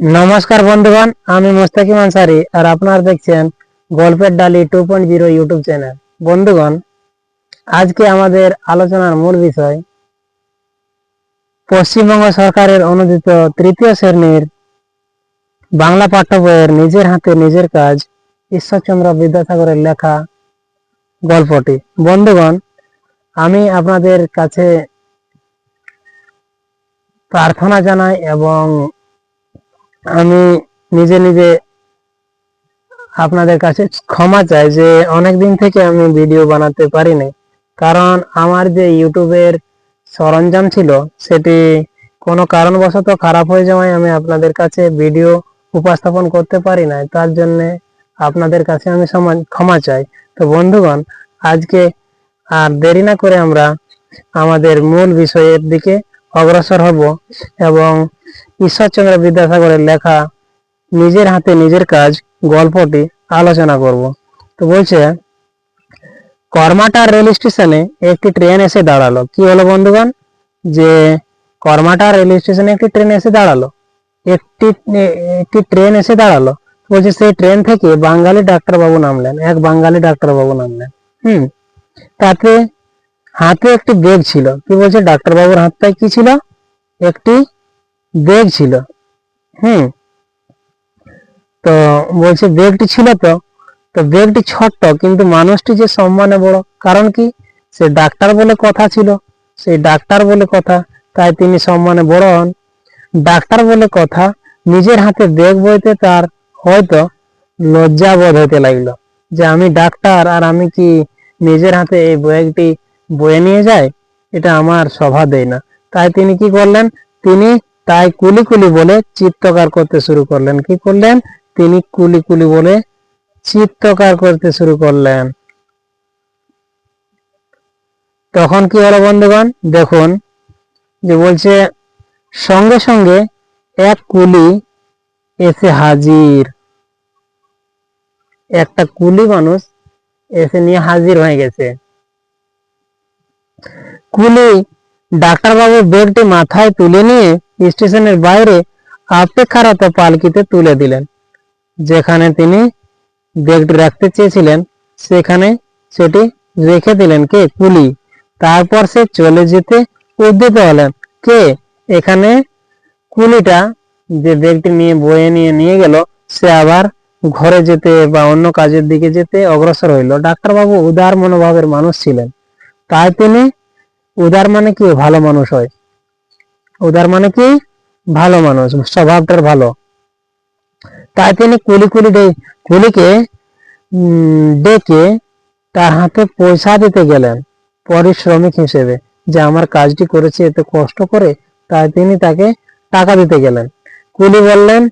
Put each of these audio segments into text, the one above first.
নমস্কার বন্ধুগণ, আমি মোস্তাকিম আনসারি আর আপনারা দেখছেন গল্পের ডালি two point zero YouTube channel. বন্ধুগণ, আজকে আমাদের আলোচনার মূল বিষয়, পশ্চিমবঙ্গ সরকারের অনুদিত তৃতীয় শ্রেণির বাংলা পাঠ্য বইয়ের নিজের হাতে নিজের কাজ, ঈশ্বরচন্দ্র বিদ্যাসাগরের লেখা গল্পটি। বন্ধুগণ, আমি আপনাদের কাছে প্রার্থনা জানাই এবং আমি নিজে নিজে আপনাদের কাছে ক্ষমা চাই যে অনেক দিন থেকে আমি ভিডিও বানাতে পারিনি। কারণ আমার যে ইউটিউবের সরঞ্জাম ছিল, সেটি কোনো কারণবশত খারাপ হয়ে যাওয়ায় আমি আপনাদের কাছে ভিডিও উপস্থাপন করতে পারি না তার জন্য আপনাদের কাছে আমি ক্ষমা চাই। তো বন্ধুগণ, আজকে আর দেরি না করে আমরা আমাদের মূল বিষয়ের দিকে অগ্রসর হব এবং ঈশ্বরচন্দ্র বিদ্যাসাগরের লেখা নিজের হাতে নিজের কাজ গল্পটি আলোচনা করব। তো বলছে, কর্মাটার রেল স্টেশনে একটি ট্রেন এসে দাঁড়াল। কি হলো বন্ধুগণ? যে কর্মাটার রেল স্টেশনে একটি ট্রেন এসে দাঁড়াল। একটি একটি ট্রেন এসে দাঁড়াল। বলছে, সেই ট্রেন থেকে বাঙালি ডাক্তারবাবু নামলেন। এক বাঙালি ডাক্তারবাবু নামলেন। হুম, তাতে হাতে একটি ব্যাগ ছিল। কি বলছে? ডাক্তারবাবুর হাতটায় কি ছিল? একটি ব্যাগ ছিল। হুম। তো বলছে ব্যাগটি ছিল তো। তো ব্যাগটি ছোট্ট, কিন্তু মানুষটি যে সম্মানে বড়। কারণ কি? সে ডাক্তার বলে কথা ছিল। সেই ডাক্তার বলে কথা, তাই তিনি সম্মানে বড় হন। ডাক্তার বলে কথা, নিজের হাতে ব্যাগ বইতে তার হয়তো লজ্জা বোধ হতে লাগল। যে আমি ডাক্তার, আর আমি কি নিজের হাতে এই ব্যাগটি বয়ে নিয়ে যাই? এটা আমার শোভা দেয় না। তাই তিনি কি করলেন? তিনি তাই কুলি কুলি বলে চিত্তকার করতে শুরু করলেন। কি করলেন? তিনি কুলি কুলি বলে চিত্তকার করতে শুরু করলেন। তখন কি হলো বন্ধুগণ? দেখুন, যে বলছে, সঙ্গে সঙ্গে এক কুলি এসে হাজির। একটা কুলি মানুষ এসে নিয়ে হাজির হয়ে গেছে। কুলি ডাক্তারবাবু ব্যাগটি মাথায় তুলে নিয়ে স্টেশনের বাইরে অপেক্ষারত পালকিতে তুলে দিলেন। যেখানে তিনি ব্যাগটি রাখতে চেয়েছিলেন, সেখানে সেটি রেখে দিলেন কে? কুলি। তারপর সে চলে যেতে উদ্যত হলেন। কে? এখানে কুলিটা যে ব্যাগটি নিয়ে বয়ে নিয়ে নিয়ে গেল, সে আবার ঘরে যেতে বা অন্য কাজের দিকে যেতে অগ্রসর হইল। ডাক্তারবাবু উদার মনোভাবের মানুষ ছিলেন। তাই তিনি উদার মানে কি? ভালো মানুষ হয়। উদার মানে কি? ভালো মানুষ, স্বভাবটার ভালো। তাই তিনি কুলি কুলি কুলিকে ডেকে তার হাতে পয়সা দিতে গেলেন পরিশ্রমিক হিসেবে। যে আমার কাজটি করেছে, এত কষ্ট করে তাই তিনি তাকে টাকা দিতে গেলেন। কুলি বললেন,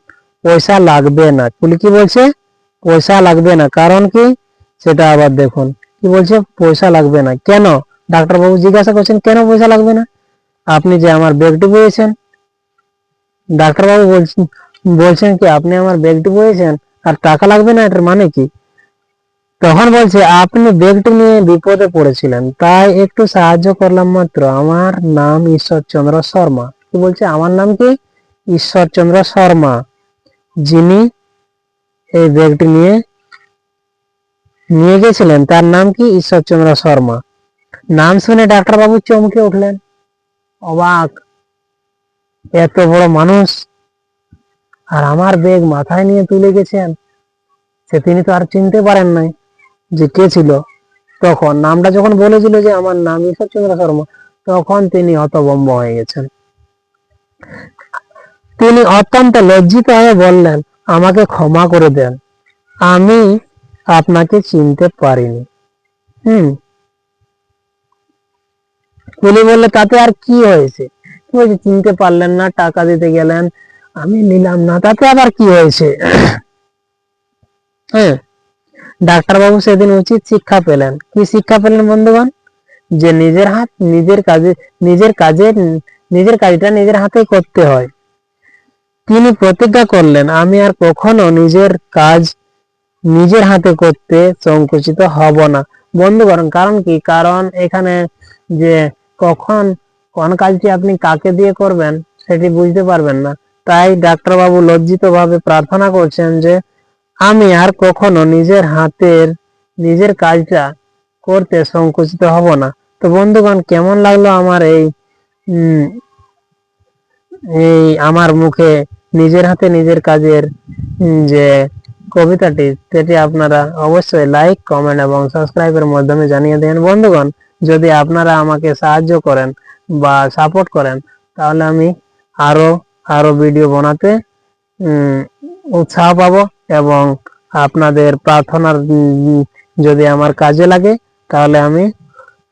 পয়সা লাগবে না। কুলি কি বলছে? পয়সা লাগবে না। কারণ কি? সেটা আবার দেখুন। কি বলছে? পয়সা লাগবে না। কেন? ডাক্তারবাবু জিজ্ঞাসা করছেন, কেন পয়সা লাগবে না? আপনি যে আমার ব্যাগটি বয়েছেন ডাক্তারবাবু বলছেন বলছেন কি, আপনি আমার ব্যাগটি বয়েছেন আর টাকা লাগবে না, এটার মানে কি? তখন বলছে, আপনি ব্যাগটি নিয়ে বিপদে পড়েছিলেন, তাই একটু সাহায্য করলাম মাত্র। আমার নাম ঈশ্বরচন্দ্র শর্মা। কি বলছে? আমার নাম কি? ঈশ্বরচন্দ্র শর্মা, যিনি এই ব্যাগটি নিয়ে নিয়ে গেছিলেন। তার নাম কি? ঈশ্বরচন্দ্র শর্মা। নাম শুনে ডাক্তারবাবু চমকে উঠলেন। অবাক। এত বড় মানুষ। আর আমার বেগ মাথায় নিয়ে তুলে গেছেন। সে তিনি তো আর চিনতে পারেন নাই যে কে ছিল। তখন নামটা যখন বলেছিল যে আমার নাম ঈশ্বরচন্দ্র শর্মা, তখন তিনি হতবম্ব হয়ে গেছেন। তিনি অত্যন্ত লজ্জিত হয়ে বললেন, আমাকে ক্ষমা করে দেন। আমি আপনাকে চিনতে পারিনি। হুম কুলি বললে তাতে আর কি হয়েছে? হয়েছে? চিনতে পারলেন না, টাকা দিতে গেলেন, আমি নিলাম না, তাতে আবার কি হয়েছে? হ্যাঁ ডাক্তারবাবু সেদিন উচিত শিক্ষা পেলেন। কি শিক্ষা পেলেন বন্ধুগণ? যে নিজের হাত নিজের কাজে নিজের কাজে, নিজের কাজটা নিজের হাতে করতে হয়। তিনি প্রতিজ্ঞা করলেন, আমি আর কখনো নিজের কাজ নিজের হাতে করতে সংকুচিত হব না। বন্ধুগণ, কারণ কি? কারণ এখানে যে কখন, কোন কাজটি আপনি কাকে দিয়ে করবেন, সেটি বুঝতে পারবেন না। তাই ডাক্তারবাবু লজ্জিতভাবে প্রার্থনা করছেন যে, আমি আর কখনো নিজের হাতের, নিজের কাজটা করতে সংকুচিত হব না। তো বন্ধুগণ, কেমন লাগল আমার এই এই আমার মুখে নিজের হাতে নিজের কাজের যে কবিতাটি, সেটি আপনারা অবশ্যই লাইক কমেন্ট এবং সাবস্ক্রাইবের মাধ্যমে জানিয়ে দেন। বন্ধুগণ যদি আপনারা আমাকে সাহায্য করেন বা সাপোর্ট করেন, তাহলে আমি আরও আরও ভিডিও বানাতে উৎসাহ পাবো এবং আপনাদের প্রার্থনার যদি আমার কাজে লাগে, তাহলে আমি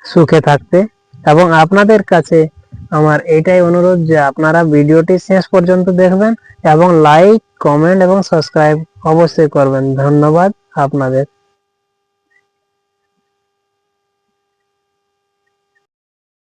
সুখে থাকতে এবং আপনাদের কাছে আমার এটাই অনুরোধ যে আপনারা ভিডিওটি শেষ পর্যন্ত দেখবেন এবং লাইক কমেন্ট এবং সাবস্ক্রাইব অবশ্যই করবেন। ধন্যবাদ আপনাদের।